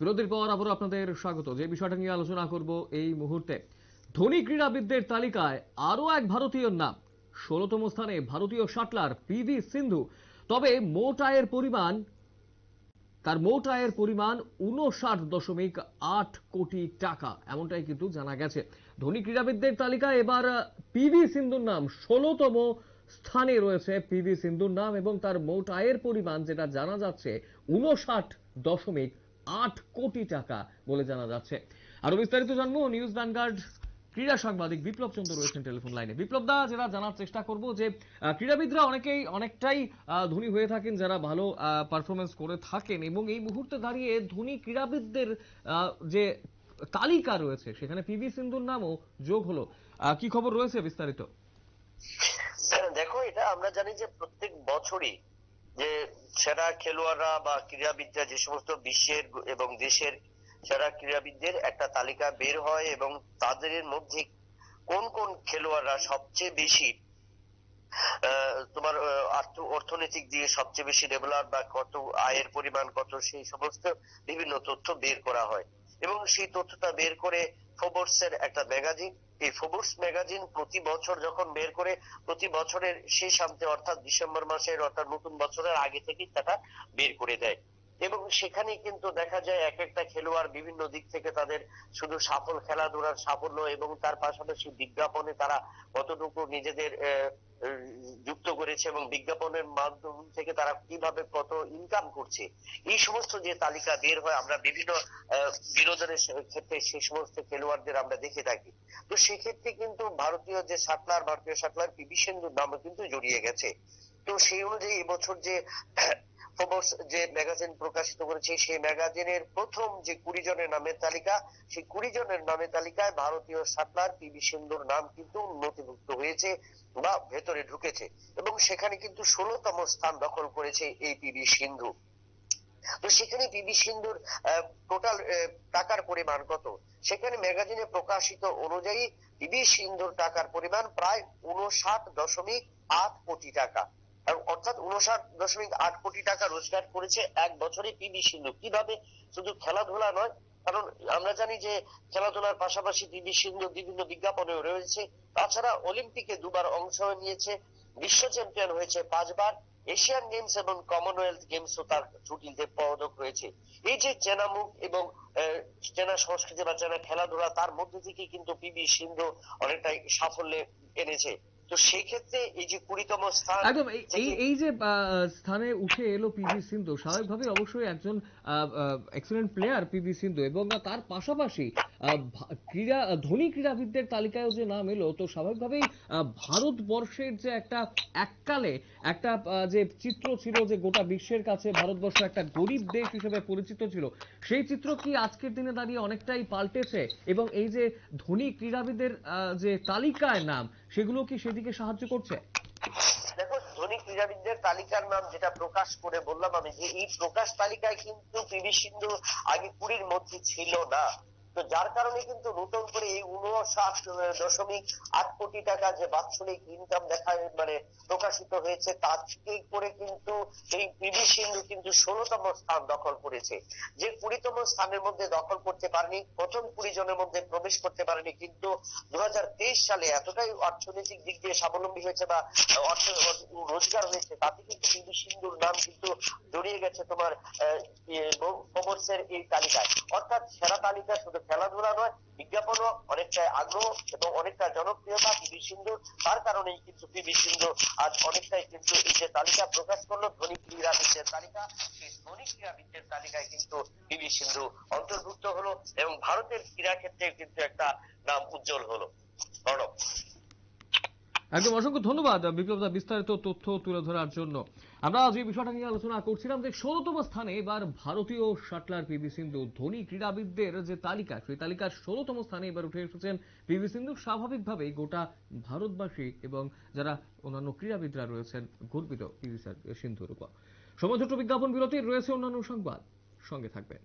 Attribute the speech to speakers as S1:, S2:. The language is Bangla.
S1: বিরতির পর আবারও আপনাদের স্বাগত। যে বিষয়টা নিয়ে আলোচনা করব এই মুহূর্তে, ধনী ক্রীড়াবিদদের তালিকায় আরও এক ভারতীয় নাম। ষোলতম স্থানে ভারতীয় শাটলার পিভি সিন্ধু। তবে মোট আয়ের পরিমাণ, তার মোট আয়ের পরিমাণ উনষাট দশমিক আট কোটি টাকা, এমনটাই কিন্তু জানা গেছে। ধনী ক্রীড়াবিদদের তালিকায় এবার পিভি সিন্ধুর নাম। ষোলতম স্থানে রয়েছে পিভি সিন্ধুর নাম এবং তার মোট আয়ের পরিমাণ, যেটা জানা যাচ্ছে, উনষাট দশমিক আট কোটি টাকা বলে জানা যাচ্ছে। আরও বিস্তারিত জানব, নিউজ ভ্যানগার্ড ক্রীড়া সাংবাদিক বিপ্লব চন্দ্র রয়েছেন টেলিফোন লাইনে। বিপ্লব দা যেটা জানার চেষ্টা করব যে ক্রীড়াবিদরা অনেকেই অনেকটাই ধনী হয়ে থাকেন, যারা ভালো পারফরমেন্স করে থাকেন এবং এই মুহূর্তে দাঁড়িয়ে ধনী ক্রীড়াবিদদের যে তালিকা রয়েছে, সেখানে পিভি সিন্ধুর নামও যোগ হলো। কি খবর রয়েছে বিস্তারিত?
S2: দেখো, এটা আমরা জানি যে প্রত্যেক বছরই যে সেরা খেলোয়াড়রা বা ক্রীড়াবিদরা যে সমস্ত বিশ্বের এবং দেশের সেরা ক্রীড়াবিদদের একটা তালিকা বের হয় এবং তাদের মধ্যে কোন কোন খেলোয়াড়রা সবচেয়ে বেশি তোমার অর্থনৈতিক দিয়ে সবচেয়ে বেশি ডেভেলপ বা কত আয়ের পরিমাণ কত, সেই সমস্ত বিভিন্ন তথ্য বের করা হয়। এবং সেই তথ্যটা বের করে ফোবর্স এর একটা ম্যাগাজিন। এই ফোবর্স ম্যাগাজিন প্রতি বছর যখন বের করে, প্রতি বছরের শেষ আন্তে, অর্থাৎ ডিসেম্বর মাসের, অর্থাৎ নতুন বছরের আগে থেকেই সেটা বের করে দেয়। এবং সেখানে কিন্তু দেখা যায় এক একটা খেলোয়াড় বিভিন্ন দিক থেকে তাদের শুধু সাফল খেলাধুলার সাফল্য এবং তার পাশাপাশি বিজ্ঞাপনে তারা কতটুকু নিজেদের যুক্ত করেছে এবং বিজ্ঞাপনের মাধ্যম থেকে তারা কীভাবে কত ইনকাম করছে, এই সমস্ত যে তালিকা বের হয় আমরা বিভিন্ন বিনোদনের ক্ষেত্রে সে সমস্ত খেলোয়াড়দের আমরা দেখে থাকি। তো সেক্ষেত্রে কিন্তু ভারতীয় যে শাটলার, ভারতীয় শাটলার পিভি সিন্ধুর নামও কিন্তু জড়িয়ে গেছে। তো সেই অনুযায়ী এবছর যে ফোবর্স যে ম্যাগাজিন প্রকাশিত করেছে, সেই ম্যাগাজিনের প্রথম যে কুড়ি জনের নামের তালিকা, সেই কুড়ি জনের নামের তালিকায় ভারতীয় শাটলার পিভি সিন্ধুর নাম কিন্তু নথিভুক্ত হয়েছে বা ভেতরে ঢুকেছে এবং সেখানে কিন্তু ষোলতম স্থান দখল করেছে এই পিভি সিন্ধু। তো সেখানে পিভি সিন্ধুর টোটাল টাকার পরিমাণ কত? সেখানে ম্যাগাজিনে প্রকাশিত অনুযায়ী পিভি সিন্ধুর টাকার পরিমাণ প্রায় উনষাট দশমিক আট কোটি টাকা। অর্থাৎ উনষাট দশমিক আট কোটি টাকা রোজগার করেছে এক বছরে পিভি সিন্ধু। কীভাবে? শুধু খেলাধুলা নয়, কারণ আমরা জানি যে খেলাধুলার পাশাপাশি পিভি সিন্ধু বিভিন্ন বিজ্ঞাপনেও রয়েছে। তাছাড়া অলিম্পিকে দুবার অংশ নিয়েছে, বিশ্ব চ্যাম্পিয়ন হয়েছে পাঁচবার, এশিয়ান গেমস এবং কমনওয়েলথ গেমসও তার ছুটিতে পদক রয়েছে। এই যে চেনা মুখ এবং চেনা সংস্কৃতি বা চেনা খেলাধুলা, তার মধ্যে থেকে কিন্তু পিভি সিন্ধু অনেকটাই সাফল্যে এনেছে। তো সেই ক্ষেত্রে এই যে কুড়িতম স্থান
S1: একদম এই- এই যে স্থানে উঠে এলো পিভি সিন্ধু স্বাভাবিকভাবে অবশ্যই একজন এক্সেলেন্ট প্লেয়ার পিভি সিন্ধু এবং তার পাশাপাশি ক্রীড়া ধনী ক্রীড়াবিদদের তালিকায়ও যে নাম এলো তো স্বাভাবিকভাবেই ভারতবর্ষের যে একটা এককালে একটা যে চিত্র ছিল যে গোটা বিশ্বের কাছে ভারতবর্ষ একটা গরিব দেশ হিসেবে পরিচিত ছিল সেই চিত্র কি আজকের দিনে দাঁড়িয়ে অনেকটাই পাল্টেছে? এবং এই যে ধনী ক্রীড়াবিদের যে তালিকায় নাম সেগুলো কি সেদিকে সাহায্য করছে?
S2: দেখো, ধনী ক্রীড়াবিদদের তালিকার নাম যেটা প্রকাশ করে বললাম আমি, যে এই প্রকাশ তালিকায় কিন্তু পিভি সিন্ধু আগে কুড়ির মধ্যে ছিল না। তো যার কারণে কিন্তু নতুন করে এই উনষাট দশমিক আট কোটি টাকা যে বাৎসরিক ইনকাম দেখা মানে প্রকাশিত হয়েছে তার থেকে করে কিন্তু এই পিভি সিন্ধু কিন্তু ষোলতম স্থান দখল করেছে। যে কুড়িতম স্থানের মধ্যে দখল করতে পারেনি, প্রথম কুড়ি জনের মধ্যে প্রবেশ করতে পারেনি, কিন্তু দু হাজার তেইশ সালে এতটাই অর্থনৈতিক দিক দিয়ে স্বাবলম্বী হয়েছে বা অর্থ, রোজগার হয়েছে, তাতে কিন্তু পিভি সিন্ধুর নাম কিন্তু জড়িয়ে গেছে তোমার খবরসের এই তালিকায়। অর্থাৎ সেরা তালিকা শুধু খেলাধুলা নয়, বিজ্ঞাপনও অনেকটা আগ্রহ এবং অনেকটা জনপ্রিয়তা পিভি সিন্ধু তার কারণেই কিন্তু পিভি সিন্ধু আজ অনেকটাই কিন্তু এই যে তালিকা প্রকাশ করল, ধনী ক্রীড়াবিদদের তালিকা, সেই ধনী ক্রীড়াবিদদের তালিকায় কিন্তু পিভি সিন্ধু অন্তর্ভুক্ত হলো এবং ভারতের ক্রীড়া ক্ষেত্রে কিন্তু একটা নাম উজ্জ্বল হলো। প্রণব।
S1: একদম অসংখ্য ধন্যবাদ বিপ্লব দা, বিস্তারিত তথ্য তুলে ধরার জন্য। আমরা যে বিষয়টা নিয়ে আলোচনা করছিলাম যে ষোলতম স্থানে এবার ভারতীয় শাটলার পিভি সিন্ধু, ধনী ক্রীড়াবিদদের যে তালিকা, সেই তালিকার ষোলতম স্থানে এবার উঠে এসেছেন পিভি সিন্ধু। স্বাভাবিকভাবেই গোটা ভারতবাসী এবং যারা অন্যান্য ক্রীড়াবিদরা রয়েছেন, গর্বিত পিভি সিন্ধুর উপর। সময় ছোট বিজ্ঞাপন বিরতির রয়েছে অন্যান্য সংবাদ। সঙ্গে থাকবেন।